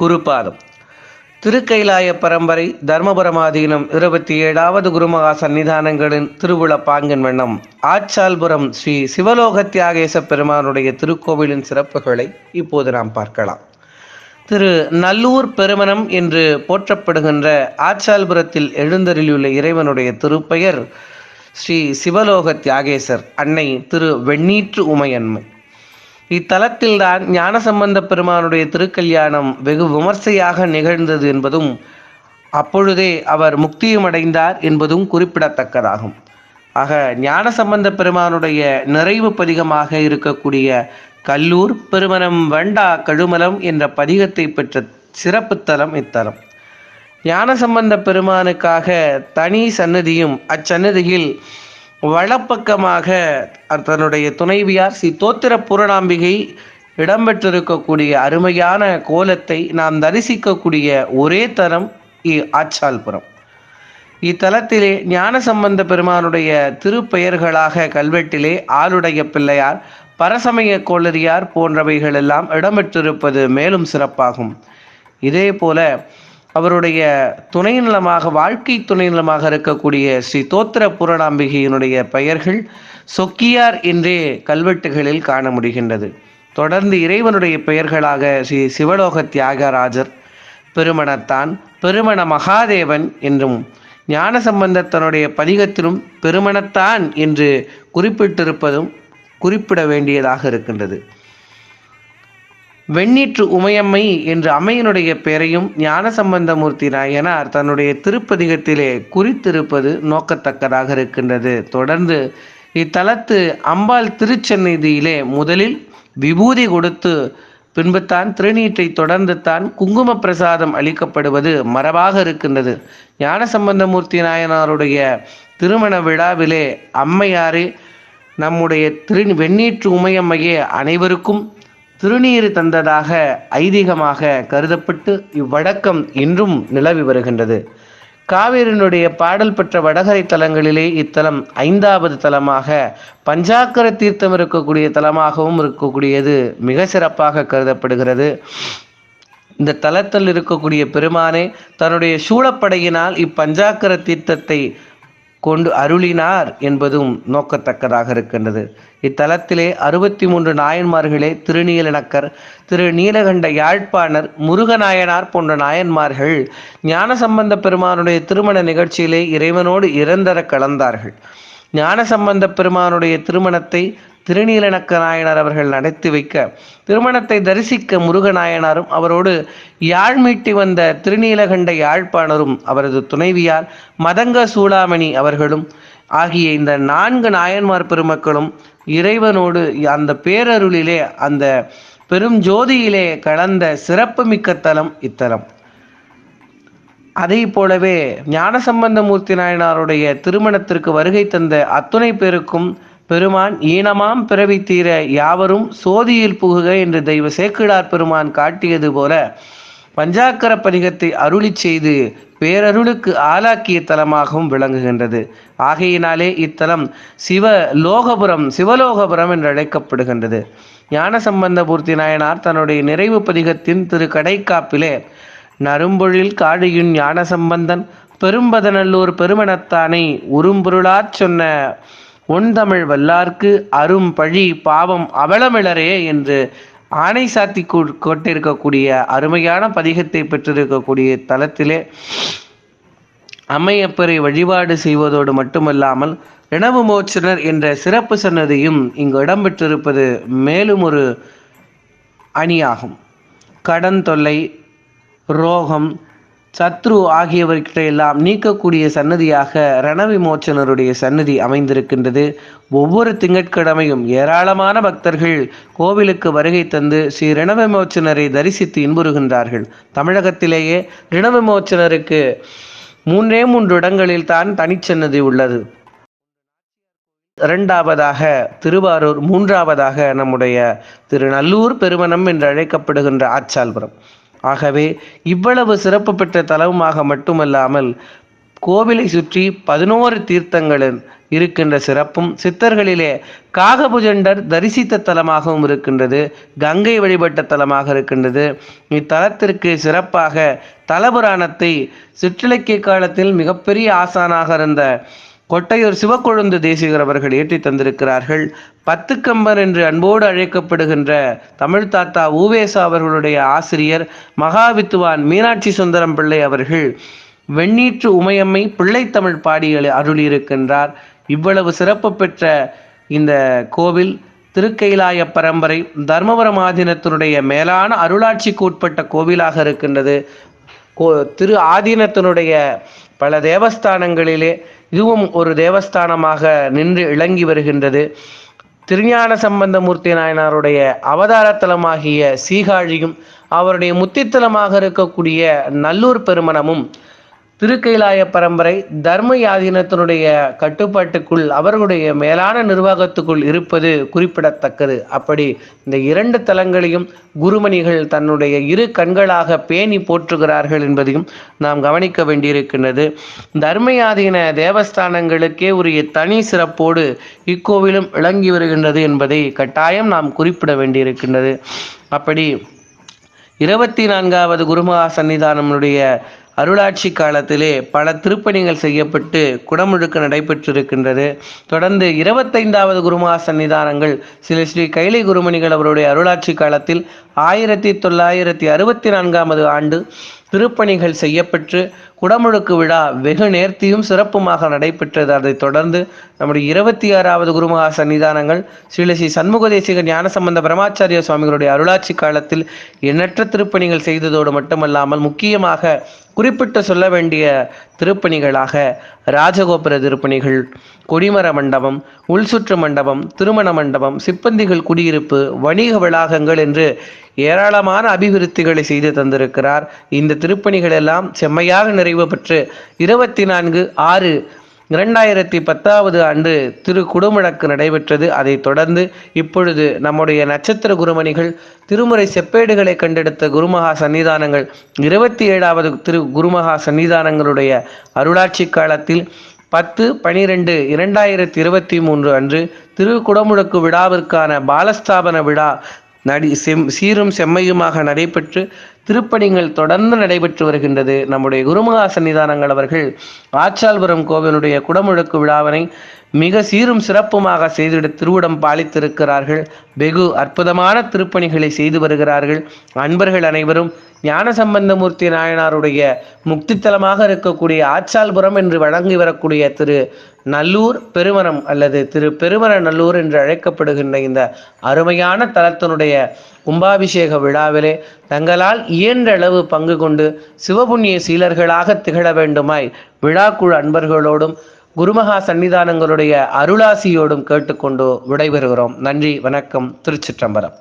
குருபாதம். திருக்கைலாய பரம்பரை தர்மபுரமாதீனம் இருபத்தி ஏழாவது குருமகா சன்னிதானங்களின் திருவிழா பாங்கின் வண்ணம். ஆச்சால்புரம் ஸ்ரீ சிவலோக தியாகேச பெருமானுடைய திருக்கோவிலின் சிறப்புகளை இப்போது நாம் பார்க்கலாம். திரு நல்லூர் பெருமனம் என்று போற்றப்படுகின்ற ஆச்சால்புரத்தில் எழுந்தருளியுள்ள இறைவனுடைய திருப்பெயர் ஸ்ரீ சிவலோக தியாகேசர் அன்னை திரு வெண்ணீற்று உமையன்மை. இத்தலத்தில்தான் ஞானசம்பந்த பெருமானுடைய திருக்கல்யாணம் வெகு விமர்சையாக நிகழ்ந்தது என்பதும் அப்பொழுதே அவர் முக்தியும் அடைந்தார் என்பதும் குறிப்பிடத்தக்கதாகும். ஆக ஞானசம்பந்த பெருமானுடைய நிறைவு பதிகமாக இருக்கக்கூடிய கல்லூர் பெருமனம் வண்டா கழுமலம் என்ற பதிகத்தை பெற்ற சிறப்பு தலம் இத்தலம். ஞானசம்பந்த பெருமானுக்காக தனி சன்னதியும் அச்சன்னதியில் வலப்பக்கமாக தன்னுடைய துணைவியார் ஸ்ரீ தோத்திர பூரணாம்பிகை இடம்பெற்றிருக்கக்கூடிய அருமையான கோலத்தை நாம் தரிசிக்கக்கூடிய ஒரே தரம் இ ஆச்சால்புரம். இத்தலத்திலே ஞானசம்பந்த பெருமானுடைய திருப்பெயர்களாக கல்வெட்டிலே ஆளுடைய பிள்ளையார் பரசமய கோளரியார் போன்றவைகள் எல்லாம் இடம்பெற்றிருப்பது மேலும் சிறப்பாகும். இதே போல அவருடைய துணை நிலமாக வாழ்க்கை துணை நிலமாக இருக்கக்கூடிய ஸ்ரீ தோத்திர பூரணாம்பிகையினுடைய பெயர்கள் சொக்கியார் என்றே கல்வெட்டுகளில் காண முடிகின்றது. தொடர்ந்து இறைவனுடைய பெயர்களாக ஸ்ரீ சிவலோக தியாகராஜர் பெருமணத்தான் பெருமண மகாதேவன் என்றும் ஞான சம்பந்தத்தனுடைய பதிகத்திலும் பெருமணத்தான் என்று குறிப்பிட்டிருப்பதும் குறிப்பிட வேண்டியதாக இருக்கின்றது. வெண்ணீற்று உமையம்மை என்று அம்மையினுடைய பெயரையும் ஞானசம்பந்தமூர்த்தி நாயனார் தன்னுடைய திருப்பதிகத்திலே குறித்திருப்பது நோக்கத்தக்கதாக இருக்கின்றது. தொடர்ந்து இத்தலத்து அம்பாள் திருச்சந்நிதியிலே முதலில் விபூதி கொடுத்து பின்புத்தான் திருநீற்றை தொடர்ந்து தான் குங்கும பிரசாதம் அளிக்கப்படுவது மரபாக இருக்கின்றது. ஞானசம்பந்தமூர்த்தி நாயனாருடைய திருமண விழாவிலே அம்மையாரே நம்முடைய திரு வெண்ணீற்று உமையம்மையே அனைவருக்கும் திருநீர் தந்ததாக ஐதீகமாக கருதப்பட்டு இவ்வழக்கம் இன்றும் நிலவி வருகின்றது. காவிரியினுடைய பாடல் பெற்ற வடகரை தலங்களிலே இத்தலம் ஐந்தாவது தலமாக பஞ்சாக்கர தீர்த்தம் இருக்கக்கூடிய தலமாகவும் இருக்கக்கூடியது மிக சிறப்பாக கருதப்படுகிறது. இந்த தலத்தில் இருக்கக்கூடிய பெருமானே தன்னுடைய சூழப்படையினால் இப்பஞ்சாக்கர தீர்த்தத்தை கொண்டு அருளினார் என்பதும் நோக்கத்தக்கதாக இருக்கின்றது. இத்தலத்திலே அறுபத்தி மூன்று நாயன்மார்களே திருநீலனக்கர் திரு நீலகண்ட யாழ்ப்பாணர் முருகநாயனார் போன்ற நாயன்மார்கள் ஞானசம்பந்த பெருமானுடைய திருமண நிகழ்ச்சியிலே இறைவனோடு இறந்தர கலந்தார்கள். ஞானசம்பந்த பெருமானுடைய திருமணத்தை திருநீலனக்க நாயனார் அவர்கள் நடத்தி வைக்க திருமணத்தை தரிசிக்க முருகநாயனாரும் அவரோடு யாழ் மீட்டி வந்த திருநீலகண்ட யாழ்ப்பாணரும் அவரது துணைவியார் மதங்க சூளாமணி அவர்களும் ஆகிய இந்த நான்கு நாயன்மார் பெருமக்களும் இறைவனோடு அந்த பேரருளிலே அந்த பெரும் ஜோதியிலே கலந்த சிறப்புமிக்க தலம் இத்தலம். அதை போலவே ஞானசம்பந்தமூர்த்தி நாயனாருடைய திருமணத்திற்கு வருகை தந்த அத்துணை பேருக்கும் பெருமான் ஈனமாம் பிறவி தீர யாவரும் சோதியில் புகுக என்று தெய்வ சேக்கிழார் பெருமான் காட்டியது போல பஞ்சாக்கர பணிகத்தை அருளி செய்து பேரருளுக்கு ஆளாக்கிய தலமாகவும் விளங்குகின்றது. ஆகையினாலே இத்தலம் சிவ லோகபுரம் சிவலோகபுரம் என்று அழைக்கப்படுகின்றது. ஞானசம்பந்தபூர்த்தி நாயனார் தன்னுடைய நிறைவு பதிகத்தின் திரு கடைக்காப்பிலே நரும்பொழில் காழியின் ஞானசம்பந்தன் பெரும்பதநல்லூர் பெருமணத்தானை உரும்பொருளாச் சொன்ன ஒன்தமிழ் வல்லார்க்கு அரும் பழி பாவம் அவலமிழரே என்று ஆணை சாத்தி கொட்டிருக்கக்கூடிய அருமையான பதிகத்தை பெற்றிருக்கக்கூடிய தலத்திலே அம்மையப்பரை வழிபாடு செய்வதோடு மட்டுமல்லாமல் இணவு மோச்சனர் என்ற சிறப்பு சன்னதியும் இங்கு இடம்பெற்றிருப்பது மேலும் ஒரு அணியாகும். கடன் தொல்லை ரோகம் சத்ரு ஆகியவற்றை எல்லாம் நீக்கக்கூடிய சன்னதியாக ரணவிமோச்சனருடைய சன்னதி அமைந்திருக்கின்றது. ஒவ்வொரு திங்கட்கிழமையும் ஏராளமான பக்தர்கள் கோவிலுக்கு வருகை தந்து ஸ்ரீ ரணவிமோச்சனரை தரிசித்து இன்புறுகின்றார்கள். தமிழகத்திலேயே ரணவிமோச்சனருக்கு மூன்றே மூன்று இடங்களில் தான் தனிச்சன்னதி உள்ளது. இரண்டாவதாக திருவாரூர் மூன்றாவதாக நம்முடைய திருநல்லூர் பெருமனம் என்று அழைக்கப்படுகின்ற ஆச்சால்புரம். ஆகவே இவ்வளவு சிறப்பு பெற்ற தலமாக மட்டுமல்லாமல் கோவிலை சுற்றி பதினோரு தீர்த்தங்களில் இருக்கின்ற சிறப்பும் சித்தர்களிலே காகபுஜண்டர் தரிசித்த தலமாகவும் இருக்கின்றது கங்கை வழிபட்ட தலமாக இருக்கின்றது. இத்தலத்திற்கு சிறப்பாக தலபுராணத்தை சிற்றிலக்கிய காலத்தில் மிகப்பெரிய ஆசானாக இருந்த கொட்டையூர் சிவக்கொழுந்து தேசிகர் அவர்கள் ஏற்றி தந்திருக்கிறார்கள். பத்துக்கம்பர் என்று அன்போடு அழைக்கப்படுகின்ற தமிழ் தாத்தா ஊவேசா அவர்களுடைய ஆசிரியர் மகாவித்துவான் மீனாட்சி சுந்தரம் பிள்ளை அவர்கள் வெண்ணீற்று உமையம்மை பிள்ளைத்தமிழ் பாடிகளை அருளியிருக்கின்றார். இவ்வளவு சிறப்பு பெற்ற இந்த கோவில் திருக்கைலாய பரம்பரை தர்மபுரம் ஆதீனத்தினுடைய மேலான அருளாட்சிக்கு உட்பட்ட கோவிலாக இருக்கின்றது. கோ திரு ஆதீனத்தினுடைய பல தேவஸ்தானங்களிலே இதுவும் ஒரு தேவஸ்தானமாக நின்று இழங்கி வருகின்றது. திருஞான சம்பந்தமூர்த்தி நாயனாருடைய அவதாரத்தலமாகிய சீகாழியும் அவருடைய முத்தித்தலமாக இருக்கக்கூடிய நல்லூர் பெருமணமும் திருக்கைலாய பரம்பரை தர்ம யாதீனத்தினுடைய கட்டுப்பாட்டுக்குள் அவர்களுடைய மேலான நிர்வாகத்துக்குள் இருப்பது குறிப்பிடத்தக்கது. அப்படி இந்த இரண்டு தலங்களையும் குருமணிகள் தன்னுடைய இரு கண்களாக பேணி போற்றுகிறார்கள் என்பதையும் நாம் கவனிக்க வேண்டியிருக்கின்றது. தர்மயாதீன தேவஸ்தானங்களுக்கே உரிய தனி சிறப்போடு இக்கோவிலும் விளங்கி வருகின்றது என்பதை கட்டாயம் நாம் குறிப்பிட வேண்டியிருக்கின்றது. அப்படி இருபத்தி நான்காவது குருமகா சன்னிதானமுடைய அருளாட்சி காலத்திலே பல திருப்பணிகள் செய்யப்பட்டு குடமுழுக்கு நடைபெற்றிருக்கின்றது. தொடர்ந்து இருபத்தைந்தாவது குருமா சன்னிதானங்கள் சில ஸ்ரீ கைலை குருமணிகள் அவருடைய அருளாட்சி காலத்தில் ஆயிரத்தி தொள்ளாயிரத்தி அறுபத்தி நான்காவது ஆண்டு திருப்பணிகள் செய்யப்பெற்று குடமுழுக்கு விழா வெகு நேர்த்தியும் சிறப்புமாக நடைபெற்றது. அதைத் தொடர்ந்து நம்முடைய இருபத்தி ஆறாவது குருமகா சன்னிதானங்கள் ஸ்ரீலசி ஸ்ரீ சண்முக தேசிக ஞானசம்பந்த பிரமாச்சாரிய சுவாமிகளுடைய அருளாட்சி காலத்தில் எண்ணற்ற திருப்பணிகள் செய்ததோடு மட்டுமல்லாமல் முக்கியமாக குறிப்பிட்டு சொல்ல வேண்டிய திருப்பணிகளாக ராஜகோபுர திருப்பணிகள் கொடிமர மண்டபம் உள்சுற்று மண்டபம் திருமண மண்டபம் சிப்பந்திகள் குடியிருப்பு வணிக வளாகங்கள் என்று ஏராளமான அபிவிருத்திகளை செய்து தந்திருக்கிறார். இந்த திருப்பணிகள் எல்லாம் செம்மையாக நிறைவு பெற்று இருபத்தி நான்கு ஆறு இரண்டாயிரத்தி பத்தாவது ஆண்டு திரு குடுமுழக்கு நடைபெற்றது. அதைத் தொடர்ந்து இப்பொழுது நம்முடைய நட்சத்திர குருமணிகள் திருமுறை செப்பேடுகளை கண்டெடுத்த குருமகா சன்னிதானங்கள் இருபத்தி ஏழாவது திரு குருமகா சன்னிதானங்களுடைய அருளாட்சி காலத்தில் பத்து பனிரெண்டு இரண்டாயிரத்தி இருபத்தி மூன்று அன்று திரு குடமுழக்கு விழாவிற்கான பாலஸ்தாபன விழா நடி செம் சீரும் செம்மையுமாக நடைபெற்று திருப்பணிகள் தொடர்ந்து நடைபெற்று வருகின்றது. நம்முடைய குருமகா சன்னிதானங்கள் அவர்கள் ஆச்சால்புரம் கோவிலுடைய குடமுழக்கு விழாவினை மிக சீரும் சிறப்புமாக செய்திட திருவிடம் பாலித்திருக்கிறார்கள். வெகு அற்புதமான திருப்பணிகளை செய்து வருகிறார்கள். அன்பர்கள் அனைவரும் ஞான சம்பந்தமூர்த்தி நாயனாருடைய முக்தித்தலமாக இருக்கக்கூடிய ஆச்சால்புரம் என்று வழங்கி வரக்கூடிய திரு நல்லூர் பெருமரம் அல்லது திரு பெருமர நல்லூர் என்று அழைக்கப்படுகின்ற இந்த அருமையான தலத்தினுடைய கும்பாபிஷேக விழாவிலே தங்களால் இயன்ற அளவு பங்கு கொண்டு சிவபுண்ணிய சீலர்களாக திகழ வேண்டுமாய் விழாக்குழு அன்பர்களோடும் குருமகா சன்னிதானங்களுடைய அருளாசியோடும் கேட்டுக்கொண்டு விடைபெறுகிறோம். நன்றி வணக்கம். திருச்சிற்றம்பரம்